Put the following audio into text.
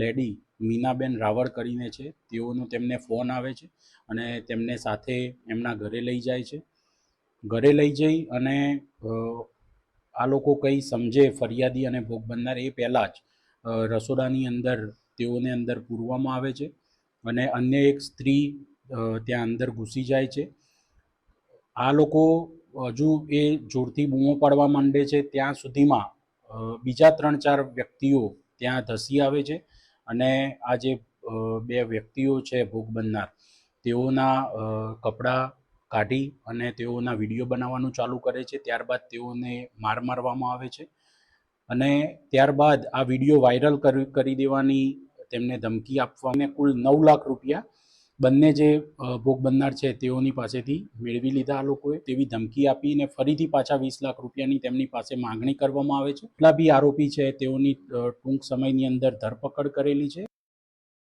Lady Minaben Raval કરીને છે, તેઓનો તેમને ફોન આવે છે અને તેમને સાથે એમના ઘરે લઈ જાય છે. ઘરે લઈ જઈ અને આ લોકો કંઈ સમજે ફરિયાદી અને ભોગ બનનાર એ પહેલાં જ રસોડાની અંદર તેઓને અંદર પૂરવામાં આવે છે અને અન્ય એક સ્ત્રી ત્યાં અંદર ઘૂસી જાય છે. આ લોકો હજુ એ જોરથી બૂમો પાડવા માંડે છે. ત્યાં સુધીમાં બીજા ત્રણ ચાર વ્યક્તિઓ ત્યાં ધસી આવે છે અને આ જે બે વ્યક્તિઓ છે ભોગ બનનાર, તેઓના કપડાં કાઢી અને તેઓના વીડિયો બનાવવાનું ચાલુ કરે છે. ત્યારબાદ તેઓને માર મારવામાં આવે છે અને ત્યારબાદ આ વીડિયો વાયરલ કરી દેવાની તેમને ધમકી આપવાને કુલ નવ લાખ રૂપિયા બંને જે ભોગ બનનાર છે તેઓની પાસેથી મેળવી લીધા આ લોકોએ. તેવી ધમકી આપીને ફરીથી પાછા વીસ લાખ રૂપિયાની તેમની પાસે માંગણી કરવામાં આવે છે. એટલા બી આરોપી છે તેઓની ટૂંક સમયની અંદર ધરપકડ કરેલી છે.